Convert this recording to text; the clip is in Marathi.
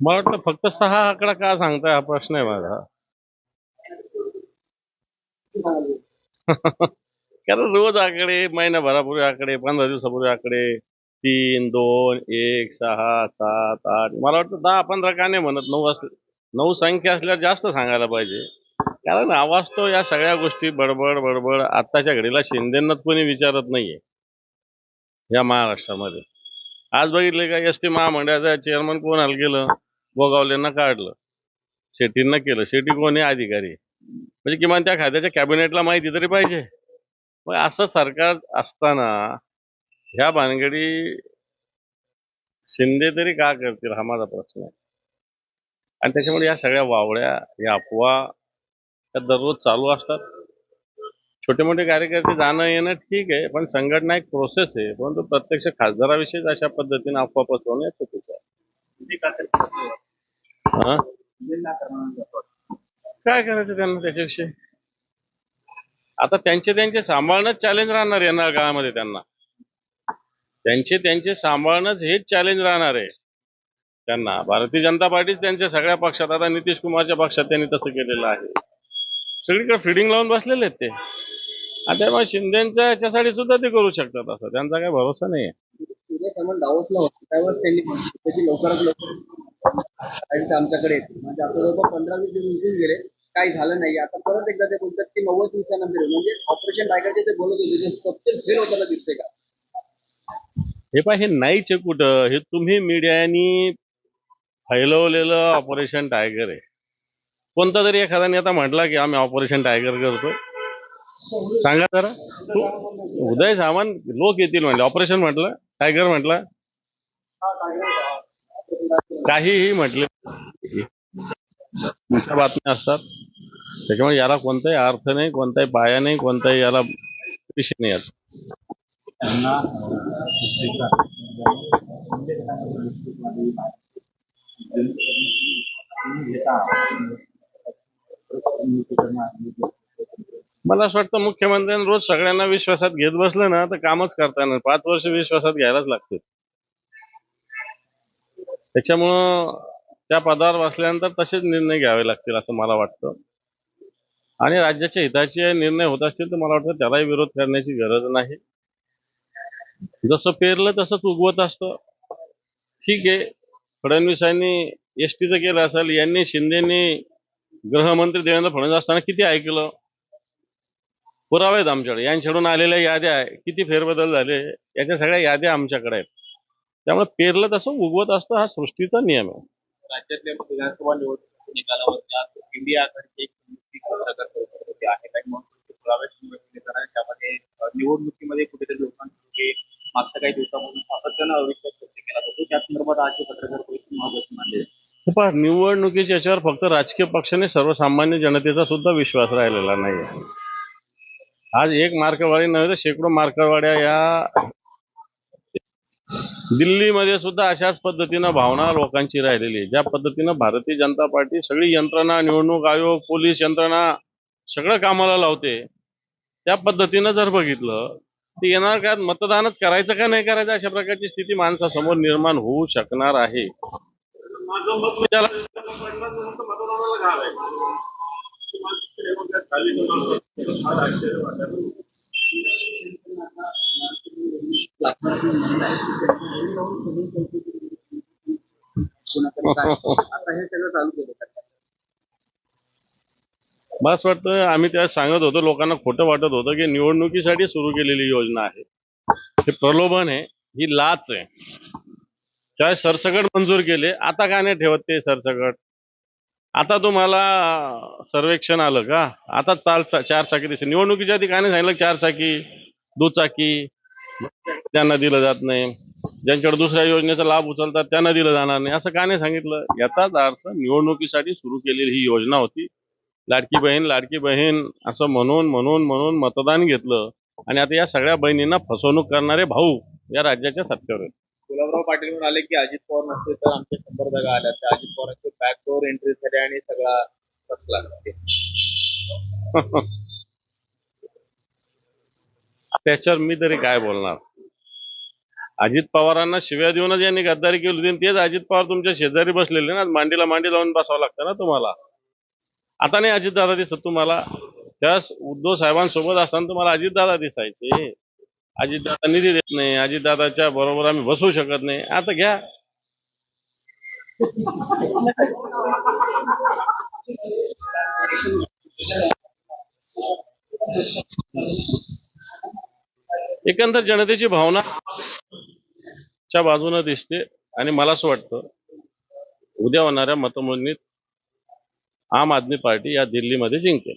मला वाटतं फक्त सहा आकडा का सांगताय हा प्रश्न आहे माझा. कारण रोज आकडे महिनाभरापूर्वी आकडे पंधरा दिवसापूर्वी आकडे तीन दोन एक सहा सात आठ मला वाटतं दहा पंधरा का नाही म्हणत नऊ असले नऊ संख्या असल्यावर जास्त सांगायला पाहिजे. कारण आवाज तो या सगळ्या गोष्टी बडबड बडबड आत्ताच्या घडीला शिंदेनाच कोणी विचारत नाहीये. या महाराष्ट्रामध्ये. आज बघितले का एस टी महामंडळाचा चेअरमन कोणाला गेलं गोगावलेंना काढलं. शेट्टींना केलं. शेट्टी कोण आहे अधिकारी? म्हणजे किमान त्या खात्याच्या कॅबिनेटला माहिती तरी पाहिजे. मग असं सरकार असताना ह्या भानगडी शिंदे तरी का करतील हा माझा प्रश्न आहे. आणि त्याच्यामुळे या सगळ्या वावड्या या अफवा या दररोज चालू असतात. छोटे मोठे कार्यकर्ते जाणं येणं ठीक आहे पण संघटना एक प्रोसेस आहे. परंतु प्रत्यक्ष खासदाराविषयीच अशा पद्धतीने अफवा पसरवणे चुकीचं आहे. हा? काय करायचं त्यांना त्याच्याविषयी? आता त्यांचे त्यांचे सांभाळणंच चॅलेंज राहणार येणार काळामध्ये त्यांना. त्यांचे त्यांचे सांभाळणंच हेच चॅलेंज राहणार आहे त्यांना. भारतीय जनता पार्टीच त्यांच्या सगळ्या पक्षात आता नितीश कुमारच्या पक्षात त्यांनी तसं केलेलं आहे. सगळीकडे फिडिंग लावून बसलेले आहेत ते. आणि त्यामुळे शिंदेच्या याच्यासाठी सुद्धा ते करू शकतात असं. त्यांचा काही भरोसा नाही आहे सूर्य समान दावतला होतं. त्यावर त्यांनी त्याची लवकरात लवकर आणि आमच्याकडे येते म्हणजे आता जवळपास पंधरा वीस दिवस निघून गेले. काही झालं नाही. आता परत एकदा ते बोलतात की नव्वद दिवसानंतर म्हणजे ऑपरेशन टायगरचे ते बोलत होते ते सत्य फेल होताना दिसते का? हे पाय हे नाहीच आहे कुठं. हे तुम्ही मीडियानी फैलवलेलं ऑपरेशन टायगर आहे. कोणता तरी एखादा नेता म्हटला की आम्ही ऑपरेशन टायगर करतो. सांगा जरा. तू- उदय सामान लोक येतील म्हणजे ऑपरेशन म्हटलं? टायगर म्हटलं? काहीही म्हटले. मोठ्या बातम्या असतात. त्याच्यामुळे याला कोणताही अर्थ नाही कोणताही पाया नाही कोणताही याला विषय नाही याचा. त्यांना अं, दुसरीचा म्हणजे मला असं वाटतं मुख्यमंत्र्यांनी रोज सगळ्यांना विश्वासात घेत बसलं ना तर कामच करता येणार पाच वर्ष विश्वासात घ्यायलाच लागते त्याच्यामुळं त्या पदावर बसल्यानंतर तसेच निर्णय घ्यावे लागतील असं मला वाटतं. आणि राज्याच्या हिताचे निर्णय होत असतील तर मला वाटतं त्यालाही विरोध करण्याची गरज नाही. जसं पेरलं तसंच उगवत असतं. ठीक आहे फडणवीसांनी एस टीचं केलं असेल यांनी शिंदेनी गृहमंत्री देवेंद्र फडणवीस असताना किती ऐकलं? पुरावे आहेत आमच्याकडे. यांच्याकडून आलेल्या याद्या किती फेरबदल झाले याच्या सगळ्या याद्या आमच्याकडे आहेत. त्यामुळे पेरलं तसं उगवत असतं हा सृष्टीचा नियम आहे. राज्यातल्या विधानसभा निकालावर इंडिया आघाडीची एक आहे काही पुरावे त्यामध्ये निवडणुकीमध्ये कुठेतरी लोकांचे मागच्या काही दिवसापासून सातत्यानं अविश्वास व्यक्त केला जातो. त्या संदर्भात आज पत्रकार परिषद महत्वाची मानली जाते. पहा निवडणुकीच्या याच्यावर फक्त राजकीय पक्षाने सर्वसामान्य जनतेचा सुद्धा विश्वास राहिलेला नाही आज एक मार्कवाडी नव्हे तर शेकडो मार्कवाड्या या दिल्लीमध्ये सुद्धा अशाच पद्धतीनं भावना लोकांची राहिलेली आहे. ज्या पद्धतीनं भारतीय जनता पार्टी सगळी यंत्रणा निवडणूक आयोग पोलीस यंत्रणा सगळं कामाला लावते. त्या पद्धतीनं जर बघितलं ते येणार काळात मतदानच करायचं का नाही करायचं अशा प्रकारची स्थिती माणसासमोर निर्माण होऊ शकणार आहे. बस वाटतं आम्ही त्यावेळेस सांगत होतो लोकांना खोटं वाटत होतं की निवडणुकीसाठी सुरू केलेली योजना आहे. हे प्रलोभन आहे ही लाच आहे. त्या सरसकट मंजूर केले आता का नाही ठेवत ते सरसकट? आता तुम्हाला सर्वेक्षण आलं का? आता चाल चार चाकी दिसते निवडणुकीच्या आधी काय नाही सांगितलं? चार चाकी दुचाकी त्यांना दिलं जात नाही. ज्यांच्याकडे दुसऱ्या योजनेचा लाभ उचलतात त्यांना दिलं जाणार नाही. असं का नाही सांगितलं? याचाच अर्थ निवडणुकीसाठी सुरू केलेली ही योजना होती. लाडकी बहीण लाडकी बहीण असं म्हणून म्हणून म्हणून मतदान घेतलं. आणि आता या सगळ्या बहिणींना फसवणूक करणारे भाऊ या राज्याच्या सत्तेवर आहेत. गुलाबराव पाटील म्हणून आले की अजित पवार नसते तर आमच्या शंभर जागा आल्या. त्या अजित पवारांचे बॅकडोर एंट्री झाली आणि सगळा फसला त्याच्यावर मी तरी काय बोलणार? अजित पवारांना शिव्या देऊनच यांनी गद्दारी केली होती तेच अजित पवार तुमच्या शेजारी बसलेले ना. मांडीला मांडी लावून बसावं लागतं ना तुम्हाला. आता नाही अजितदादा दिसत तुम्हाला. त्या उद्धव साहेबांसोबत असताना तुम्हाला अजितदादा दिसायचे. अजितदादा निधी देत नाही अजितदादाच्या बरोबर आम्ही बसवू शकत नाही. आता घ्या. एकंदर जनतेची भावना च्या बाजूने दिसते आणि मला असं वाटतं उद्या होणाऱ्या मतमोजणीत आम आदमी पार्टी या दिल्लीमध्ये जिंकेल.